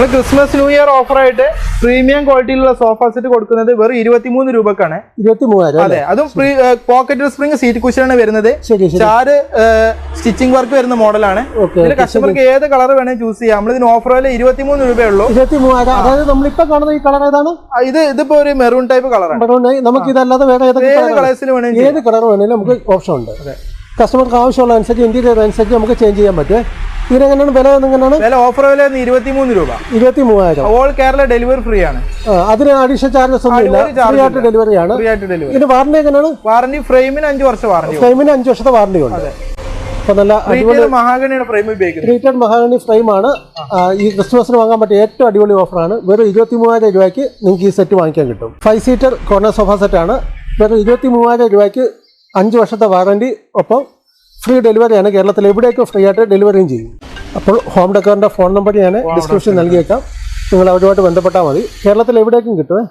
നമ്മൾ Christmas new year ഓഫറായിട്ട് premium ക്വാളിറ്റിയിലുള്ള സോഫ സെറ്റ് കൊടുക്കുന്നത് വെറും ഇരുപത്തിമൂന്ന് രൂപക്കാണ്. അതെ അതും പോക്കറ്റ് സ്പ്രിംഗ് സീറ്റ് കുഷനാണ് വരുന്നത്. ചാര് സ്റ്റിച്ചിങ് വർക്ക് വരുന്ന മോഡലാണ്. ഇതിൽ കസ്റ്റമർക്ക് ഏത് കളർ വേണമെങ്കിൽ ചൂസ് ചെയ്യാം. നമ്മൾ ഇതിന് ഓഫർ വില ഇരുപത്തിമൂന്ന് രൂപയേ ഉള്ളൂ. ഇരുപത്തി മൂവായിരം അതായത് നമ്മളിപ്പോ കാണുന്ന ഈ കളർ ഏതാണ്? ഇത് ഇതിപ്പോ ഒരു മെറൂൺ ടൈപ്പ് കളറാണ് നമുക്ക് ഇതല്ലാതെ വേറെ ഏത് colour കളേഴ്സിൽ വേണമെങ്കിൽ ഏത് കളർ വേണേലും നമുക്ക് ഓപ്ഷൻ ഉണ്ട്. കസ്റ്റമർക്ക് ആവശ്യമുള്ള അനുസരിച്ച് ഇന്റീരിയർ അനുസരിച്ച് നമുക്ക് ചേഞ്ച് ചെയ്യാൻ പറ്റും. ഇതിനെങ്ങനെയാണ് വില എങ്ങനെയാണ്? വില ഓഫർ വില ഇരുപത്തിമൂന്ന് രൂപ. ഇരുപത്തി മൂവായിരം ഓൾ കേരള ഡെലിവറി ഫ്രീ ആണ് അതിന് അഡീഷണൽ ചാർജസ് ഒന്നും ഇല്ല ഫ്രീ ആയിട്ട് ഡെലിവറി ആണ്. ഫ്രീ ആയിട്ട് ഡെലിവറി ഇതിന് വാറണ്ടി എങ്ങനെയാണ്? വാറണ്ടി ഫ്രെയിമിന് അഞ്ച് വർഷം വാറണ്ടി ഫ്രെയിമിന് അഞ്ച് വർഷത്തെ വാറണ്ടി ഉണ്ട്. അപ്പൊ നല്ല അടിപൊളി മഹാഗണിയുടെ ഫ്രെയിം ഉപയോഗിക്കുന്നത്. മഹാഗണി ഫ്രെയിമാണ് ഈ ക്രിസ്മസിന് വാങ്ങാൻ പറ്റിയ ഏറ്റവും അടിപൊളി ഓഫറാണ് വെറും ഇരുപത്തി മൂവായിരം രൂപയ്ക്ക് നിങ്ങൾക്ക് ഈ സെറ്റ് വാങ്ങിക്കാൻ കിട്ടും. Five seater corner sofa set ആണ്. വെറും ഇരുപത്തി മൂവായിരം രൂപയ്ക്ക് അഞ്ച് വർഷത്തെ വാറണ്ടി ഒപ്പം ഫ്രീ ഡെലിവറിയാണ് കേരളത്തിൽ എവിടെയൊക്കെ ഫ്രീ ആയിട്ട് ഡെലിവറിയും ചെയ്യും. അപ്പോൾ ഹോം ഡെക്കറിന്റെ ഫോൺ നമ്പർ ഞാൻ ഡിസ്ക്രിപ്ഷൻ നൽകിയേക്കാം. നിങ്ങൾ അവരുമായിട്ട് ബന്ധപ്പെട്ടാൽ മതി. കേരളത്തിൽ എവിടേക്കും കിട്ടുമേ